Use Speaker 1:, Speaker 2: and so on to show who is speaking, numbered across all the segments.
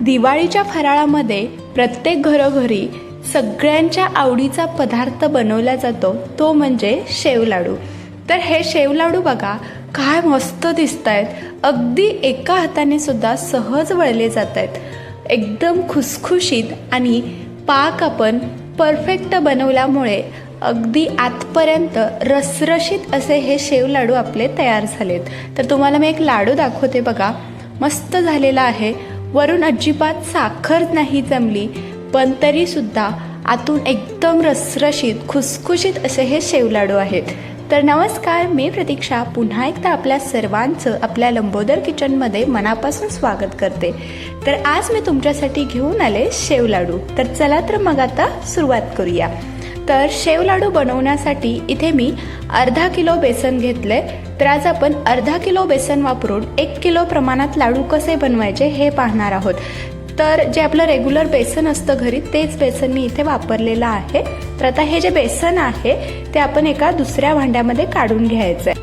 Speaker 1: दिवाळीच्या फराळामध्ये प्रत्येक घरोघरी सगळ्यांच्या आवडीचा पदार्थ बनवला जातो. तो म्हणजे शेवलाडू तर हे शेवलाडू बघा काय मस्त दिसत आहेत अगदी एका हाताने सुद्धा सहज वळले जात आहेत एकदम खुसखुशीत आणि पाक आपण परफेक्ट बनवल्यामुळे अगदी आतपर्यंत रसरशीत असे हे शेव लाडू आपले तयार झालेत. तर तुम्हाला मी एक लाडू दाखवते बघा. मस्त झालेला आहे. वरून अजिबात साखर नाही जमली पण तरी सुद्धा आतून एकदम रसरशीत खुसखुशीत असे हे शेवलाडू आहेत. तर नमस्कार मी प्रतीक्षा. पुन्हा एकदा आपल्या सर्वांचं आपल्या लंबोदर किचनमध्ये मनापासून स्वागत करते. तर आज मी तुमच्यासाठी घेऊन आले शेवलाडू. तर चला तर मग आता सुरुवात करूया. तर शेवलाडू बनवण्यासाठी इथे मी अर्धा किलो बेसन घेतले तर आज आपण अर्धा किलो बेसन वापरून एक किलो प्रमाणात लाडू कसे बनवायचे हे पाहणार आहोत. तर जे आपलं रेग्युलर बेसन असतं घरी तेच बेसन मी इथे वापरलेलं आहे. तर आता हे जे बेसन आहे ते आपण एका दुसऱ्या भांड्यामध्ये काढून घ्यायचं आहे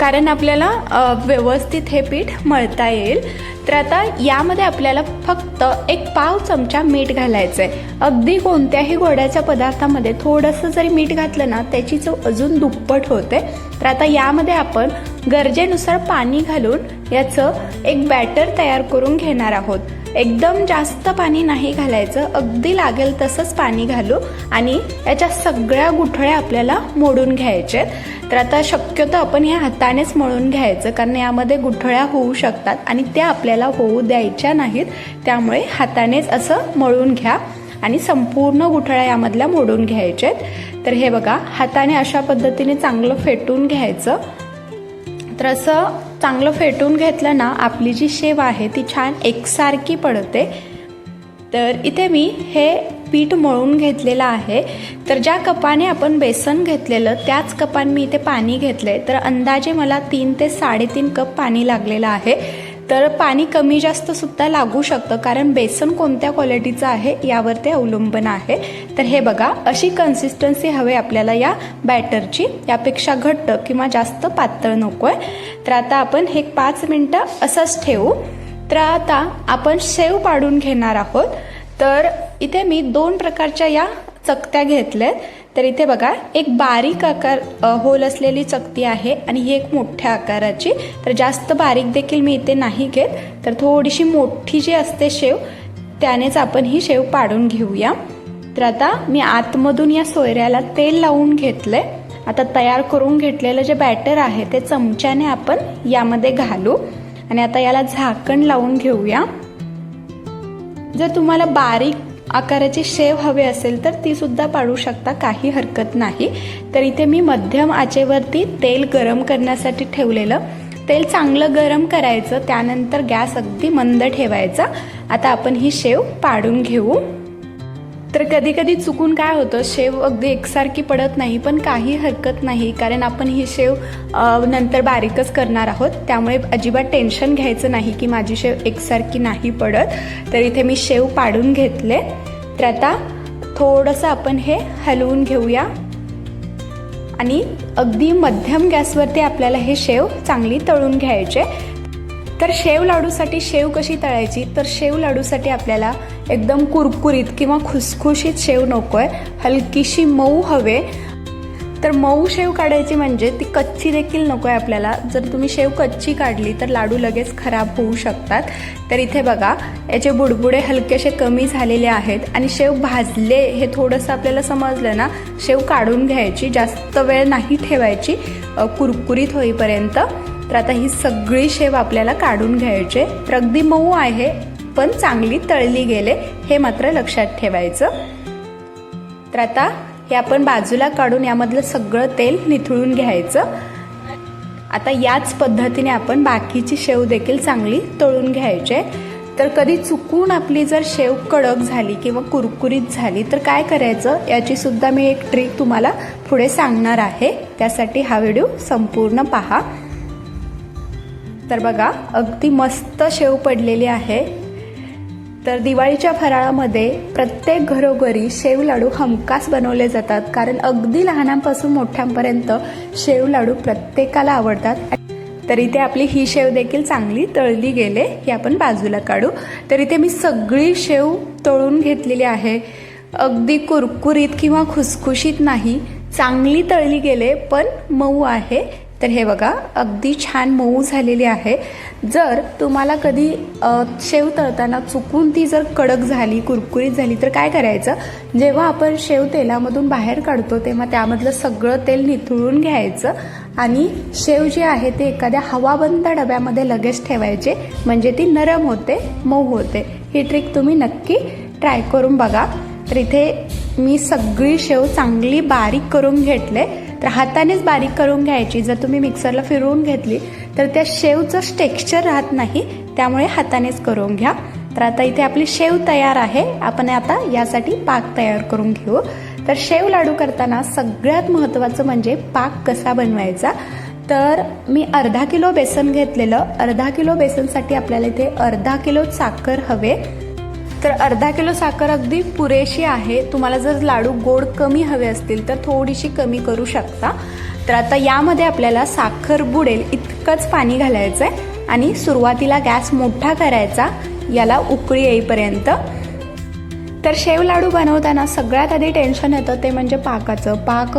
Speaker 1: कारण आपल्याला व्यवस्थित हे पीठ मळता येईल. तर आता यामध्ये आपल्याला फक्त एक पाव चमचा मीठ घालायचं आहे अगदी कोणत्याही गोड्याच्या पदार्थामध्ये थोडंसं जरी मीठ घातलं ना त्याची चव अजून दुप्पट होते. तर आता यामध्ये आपण गरजेनुसार पाणी घालून याचं एक बॅटर तयार करून घेणार आहोत. एकदम जास्त पाणी नाही घालायचं अगदी लागेल तसंच पाणी घालू आणि याच्या सगळ्या गुठळ्या आपल्याला मोडून घ्यायच्या तर आता शक्यतो आपण हे हातानेच मळून घ्यायचं कारण यामध्ये गुठळ्या होऊ शकतात आणि त्या आपल्याला होऊ द्यायच्या नाहीत. त्यामुळे हातानेच असं मळून घ्या आणि संपूर्ण गुठळ्या यामधल्या मोडून घ्यायच्या तर हे बघा हाताने अशा पद्धतीने चांगलं फेटून घ्यायचं. तर असं चांगलं फेटून घेतलं ना आपली जी शेव आहे ती छान एकसारखी पडते. तर इथे मी हे पीठ मळून घेतलेलं आहे. तर ज्या कपाने आपण बेसन घेतलेलं त्याच कपाने मी इथे पाणी घेतलं आहे तर अंदाजे मला तीन ते साडेतीन कप पाणी लागलेलं आहे. तर पाणी कमी जास्त सुद्धा लागू शकतं कारण बेसन कोणत्या क्वालिटीचं आहे यावर ते अवलंबून आहे. तर हे बघा अशी कन्सिस्टन्सी हवी आपल्याला या बॅटरची यापेक्षा घट्ट किंवा जास्त पातळ नको आहे तर आता आपण हे पाच मिनटं असंच ठेवू. तर आता आपण शेव पाडून घेणार आहोत. तर इथे मी दोन प्रकारच्या या चकत्या घेतल्यात. तर इथे बघा एक बारीक आकार होल असलेली चकती आहे आणि ही एक मोठ्या आकाराची. तर जास्त बारीक देखील मी इथे नाही घेत. तर थोडीशी मोठी जी असते शेव त्यानेच आपण ही शेव पाडून घेऊया. तर आता मी आतमधून या सोयऱ्याला तेल लावून घेतलंय. आता तयार करून घेतलेलं जे बॅटर आहे ते चमच्याने आपण यामध्ये घालू. आणि आता याला झाकण लावून घेऊया. जर तुम्हाला बारीक आकाराची शेव हवी असेल तर ती सुद्धा पाडू शकता काही हरकत नाही. तर इथे मी मध्यम आचेवरती तेल गरम करण्यासाठी ठेवलेलं. तेल चांगलं गरम करायचं त्यानंतर गॅस अगदी मंद ठेवायचा. आता आपण ही शेव पाडून घेऊ. तर कधी कधी चुकून काय होतं शेव अगदी एकसारखी पडत नाही पण काही हरकत नाही कारण आपण ही शेव नंतर बारीकच करणार आहोत. त्यामुळे अजिबात टेन्शन घ्यायचं नाही की माझी शेव एकसारखी नाही पडत. तर इथे मी शेव पाडून घेतले. तर आता थोडंसं आपण हे हलवून घेऊया. आणि अगदी मध्यम गॅसवरती आपल्याला हे शेव चांगली तळून घ्यायचे. तर शेव लाडूसाठी शेव कशी तळायची? तर शेव लाडूसाठी आपल्याला एकदम कुरकुरीत किंवा खुसखुशीत शेव नको आहे हलकीशी मऊ हवे. तर मऊ शेव काढायची म्हणजे ती कच्ची देखील नको आहे आपल्याला. जर तुम्ही शेव कच्ची काढली तर लाडू लगेच खराब होऊ शकतात. तर इथे बघा याचे बुडबुडे हलकेसे कमी झालेले आहेत आणि शेव भाजले हे थोडंसं आपल्याला समजलं ना शेव काढून घ्यायची जास्त वेळ नाही ठेवायची कुरकुरीत होईपर्यंत. तर आता ही सगळी शेव आपल्याला काढून घ्यायचे. तर अगदी मऊ आहे पण चांगली तळली गेले हे मात्र लक्षात ठेवायचं. तर आता हे आपण बाजूला काढून यामधलं सगळं तेल निथळून घ्यायचं. आता याच पद्धतीने आपण बाकीची शेव देखील चांगली तळून घ्यायचे. तर कधी चुकून आपली जर शेव कडक झाली किंवा कुरकुरीत झाली तर काय करायचं? याची सुद्धा मी एक ट्रिक तुम्हाला पुढे सांगणार आहे. त्यासाठी हा व्हिडिओ संपूर्ण पहा. तर बघा अगदी मस्त शेव पडलेली आहे. तर दिवाळीच्या फराळामध्ये प्रत्येक घरोघरी शेव लाडू हमखास बनवले जातात कारण अगदी लहानांपासून मोठ्यांपर्यंत शेव लाडू प्रत्येकाला आवडतात. तर इथे आपली ही शेव देखील चांगली तळली गेले ही आपण बाजूला काढू. तर इथे मी सगळी शेव तळून घेतलेली आहे. अगदी कुरकुरीत किंवा खुसखुशीत नाही चांगली तळली गेले पण मऊ आहे. तर हे बघा अगदी छान मऊ झालेली आहे. जर तुम्हाला कधी शेव तळताना चुकून ती जर कडक झाली कुरकुरीत झाली तर काय करायचं? जेव्हा आपण शेव तेलामधून बाहेर काढतो तेव्हा त्यामधलं सगळं तेल निथळून घ्यायचं आणि शेव जे आहे ते एखाद्या हवाबंद डब्यामध्ये लगेच ठेवायचे. म्हणजे ती नरम होते मऊ होते. ही ट्रिक तुम्ही नक्की ट्राय करून बघा. तर इथे मी सगळी शेव चांगली बारीक करून घेतले. तर हातानेच बारीक करून घ्यायची. जर तुम्ही मिक्सरला फिरवून घेतली तर त्या शेवचं टेक्स्चर राहत नाही त्यामुळे हातानेच करून घ्या. तर आता इथे आपली शेव तयार आहे. आपण आता यासाठी पाक तयार करून घेऊ. तर शेव लाडू करताना सगळ्यात महत्त्वाचं म्हणजे पाक कसा बनवायचा? तर मी अर्धा किलो बेसन घेतलेलं. अर्धा किलो बेसनसाठी आपल्याला इथे अर्धा किलो साखर हवे. तर अर्धा किलो साखर अगदी पुरेशी आहे. तुम्हाला जर लाडू गोड कमी हवे असतील तर थोडीशी कमी करू शकता. तर आता यामध्ये आपल्याला साखर बुडेल इतकंच पाणी घालायचं आहे आणि सुरुवातीला गॅस मोठा करायचा. याला उकळी येईपर्यंत. तर शेव लाडू बनवताना सगळ्यात आधी टेन्शन येतं ते म्हणजे पाकाचं. पाक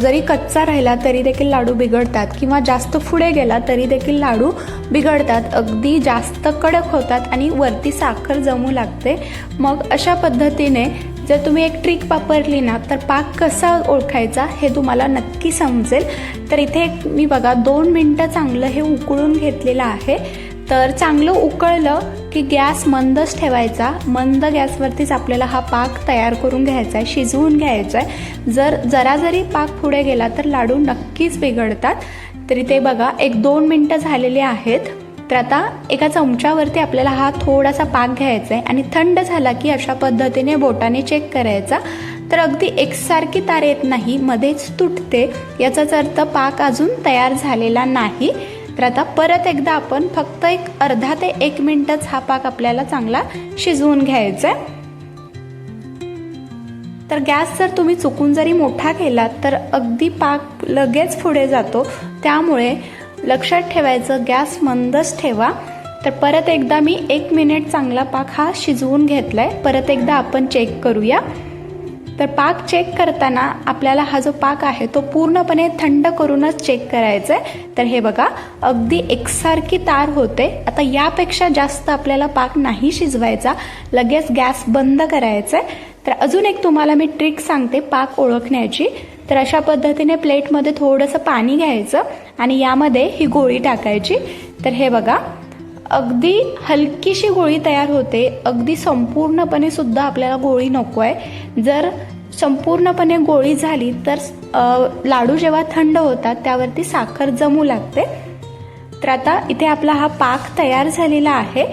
Speaker 1: जरी कच्चा राहिला तरी देखील लाडू बिघडतात. किंवा जास्त पुढे गेला तरी देखील लाडू बिघडतात. अगदी जास्त कडक होतात आणि वरती साखर जमू लागते. मग अशा पद्धतीने जर तुम्ही एक ट्रिक वापरली ना तर पाक कसा ओळखायचा हे तुम्हाला नक्की समजेल. तर इथे एक मी बघा दोन मिनटं चांगलं हे उकळून घेतलेलं आहे. तर चांगलं उकळलं की गॅस मंदच ठेवायचा. मंद गॅसवरतीच आपल्याला हा पाक तयार करून घ्यायचा आहे शिजवून घ्यायचा आहे जर जरा जरी पाक पुढे गेला तर लाडू नक्कीच बिघडतात. तरी ते बघा एक दोन मिनटं झालेली आहेत. तर आता एका चमच्यावरती आपल्याला हा थोडासा पाक घ्यायचा आहे आणि थंड झाला की अशा पद्धतीने बोटाने चेक करायचा. तर अगदी एकसारखी तार येत नाही मध्येच तुटते. याचाच अर्थ पाक अजून तयार झालेला नाही. तर आता परत एकदा आपण फक्त एक अर्धा ते एक मिनटच हा पाक आपल्याला चांगला शिजवून घ्यायचा आहे तर गॅस जर तुम्ही चुकून जरी मोठा केलात तर अगदी पाक लगेच पुढे जातो. त्यामुळे लक्षात ठेवायचं गॅस मंदच ठेवा. तर परत एकदा मी एक मिनिट चांगला पाक हा शिजवून घेतलाय. परत एकदा आपण चेक करूया. तर पाक चेक करताना आपल्याला हा जो पाक आहे तो पूर्णपणे थंड करूनच चेक करायचा आहे तर हे बघा अगदी एकसारखी तार होते. आता यापेक्षा जास्त आपल्याला पाक नाही शिजवायचा. लगेच गॅस बंद करायचा आहे तर अजून एक तुम्हाला मी ट्रिक सांगते पाक ओळखण्याची. तर अशा पद्धतीने प्लेटमध्ये थोडंसं पाणी घ्यायचं आणि यामध्ये ही गोळी टाकायची. तर हे बघा अगदी हलकीशी गोळी तयार होते. अगदी संपूर्णपणे सुद्धा आपल्याला गोळी नको आहे जर संपूर्णपणे गोळी झाली तर लाडू जेव्हा थंड होतात त्यावरती साखर जमू लागते. तर आता इथे आपला हा पाक तयार झालेला आहे.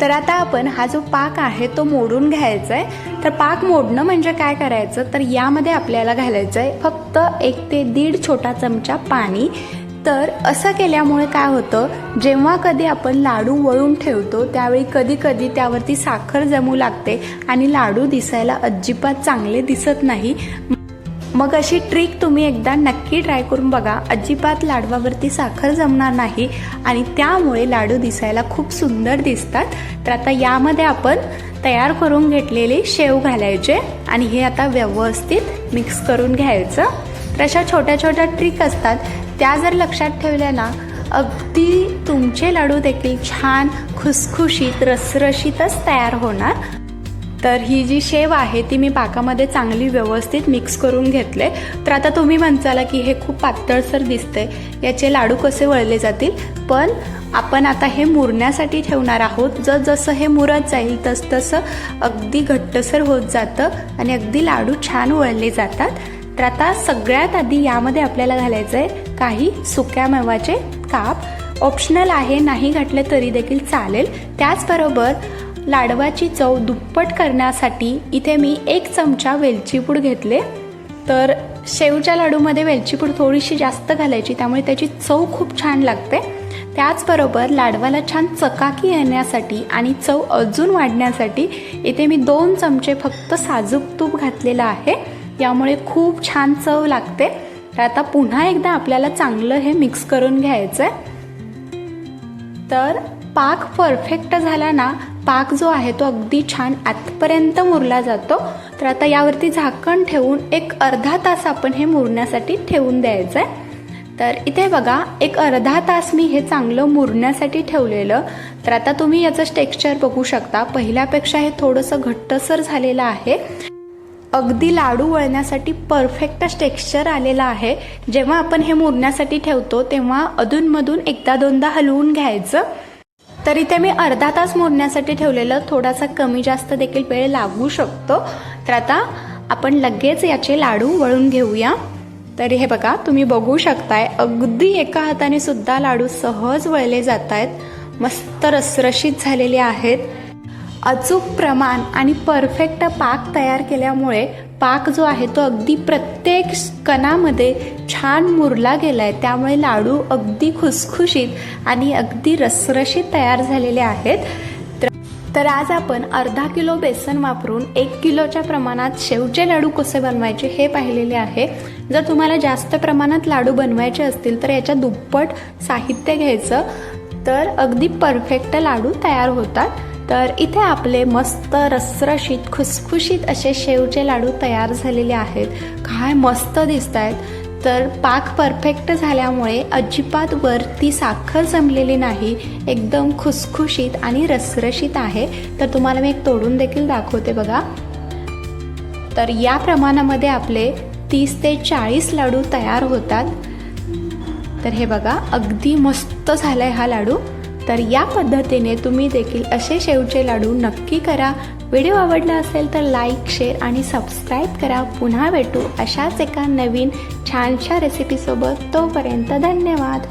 Speaker 1: तर आता आपण हा जो पाक आहे तो मोडून घ्यायचा आहे तर पाक मोडणं म्हणजे काय करायचं? तर यामध्ये आपल्याला घालायचं आहे फक्त एक ते दीड छोटा चमचा पाणी. तर असं केल्यामुळे काय होतं? जेव्हा कधी आपण लाडू वळून ठेवतो त्यावेळी कधी कधी त्यावरती साखर जमू लागते आणि लाडू दिसायला अजिबात चांगले दिसत नाही. मग अशी ट्रिक तुम्ही एकदा नक्की ट्राय करून बघा. अजिबात लाडवावरती साखर जमणार नाही आणि त्यामुळे लाडू दिसायला खूप सुंदर दिसतात. तर आता यामध्ये आपण तयार करून घेतलेले शेव घालायचे आणि हे आता व्यवस्थित मिक्स करून घ्यायचं. तर अशा छोट्या छोट्या ट्रिक असतात. त्या जर लक्षात ठेवल्या ना अगदी तुमचे लाडू देखील छान खुसखुशीत रसरशीतच तयार होणार. तर ही जी शेव आहे ती मी पाकामध्ये चांगली व्यवस्थित मिक्स करून घेतले. तर आता तुम्ही म्हणचाला की हे खूप पातळसर दिसते याचे लाडू कसे वळले जातील? पण आपण आता हे मुरण्यासाठी ठेवणार आहोत. जर जसं हे मुरत जाईल तसतसं अगदी घट्टसर होत जातं आणि अगदी लाडू छान वळले जातात. तर आता सगळ्यात आधी यामध्ये आपल्याला घालायचं आहे काही सुक्या मेवाचे काप. ऑप्शनल आहे नाही घातले तरी देखील चालेल. त्याचबरोबर लाडवाची चव दुप्पट करण्यासाठी इथे मी एक चमचा वेलची पूड घेतले. तर शेवच्या लाडूमध्ये वेलची पूड थोडीशी जास्त घालायची त्यामुळे त्याची चव खूप छान लागते. त्याचबरोबर लाडवाला छान चकाकी येण्यासाठी आणि चव अजून वाढण्यासाठी इथे मी दोन चमचे फक्त साजूक तूप घातलेलं आहे. यामुळे खूप छान चव लागते. तर आता पुन्हा एकदा आपल्याला चांगलं हे मिक्स करून घ्यायचं आहे तर पाक परफेक्ट झाला ना पाक जो आहे तो अगदी छान आतपर्यंत मुरला जातो. तर आता यावरती झाकण ठेवून एक अर्धा तास आपण हे मुरण्यासाठी ठेवून द्यायचं आहे तर इथे बघा एक अर्धा तास मी हे चांगलं मुरण्यासाठी ठेवलेलं. तर आता तुम्ही याचं टेक्स्चर बघू शकता. पहिल्यापेक्षा हे थोडंसं घट्टसर झालेलं आहे. अगदी लाडू वळण्यासाठी परफेक्ट टेक्स्चर आलेला आहे. जेव्हा आपण हे मुरण्यासाठी ठेवतो तेव्हा अधूनमधून एकदा दोनदा हलवून घ्यायचं. तर इथे मी अर्धा तास मोडण्यासाठी ठेवलेलं थोडासा कमी जास्त देखील वेळ लागू शकतो. तर आता आपण लगेच याचे लाडू वळून घेऊया. तर हे बघा तुम्ही बघू शकताय अगदी एका हाताने सुद्धा लाडू सहज वळले जात आहेत मस्त रसरशीत झालेले आहेत. अचूक प्रमाण आणि परफेक्ट पाक तयार केल्यामुळे पाक जो आहे तो अगदी प्रत्येक कणामध्ये छान मुरला गेला आहे त्यामुळे लाडू अगदी खुसखुशीत आणि अगदी रसरशीत तयार झालेले आहेत. तर- तर आज आपण अर्धा किलो बेसन वापरून एक किलोच्या प्रमाणात शेवचे लाडू कसे बनवायचे हे पाहिलेले आहे. जर तुम्हाला जास्त प्रमाणात लाडू बनवायचे असतील तर याच्या दुप्पट साहित्य घ्यायचं. तर अगदी परफेक्ट लाडू तयार होतात. तर इथे आपले मस्त रसरशीत खुसखुशीत असे शेवचे लाडू तयार झालेले आहेत. काय मस्त दिसत आहेत तर पाक परफेक्ट झाल्यामुळे अजिबात वरती साखर जमलेली नाही. एकदम खुसखुशीत आणि रसरशीत आहे. तर तुम्हाला मी एक तोडून देखील दाखवते बघा. तर या प्रमाणामध्ये आपले तीस ते चाळीस लाडू तयार होतात. तर हे बघा अगदी मस्त झालाय हा लाडू. तर या पद्धतीने तुम्ही देखील असे शेवचे लाडू नक्की करा. व्हिडिओ आवडला असेल तर लाईक शेअर आणि सबस्क्राईब करा. पुन्हा भेटू अशाच एका नवीन छानशा रेसिपीसोबत तोपर्यंत धन्यवाद.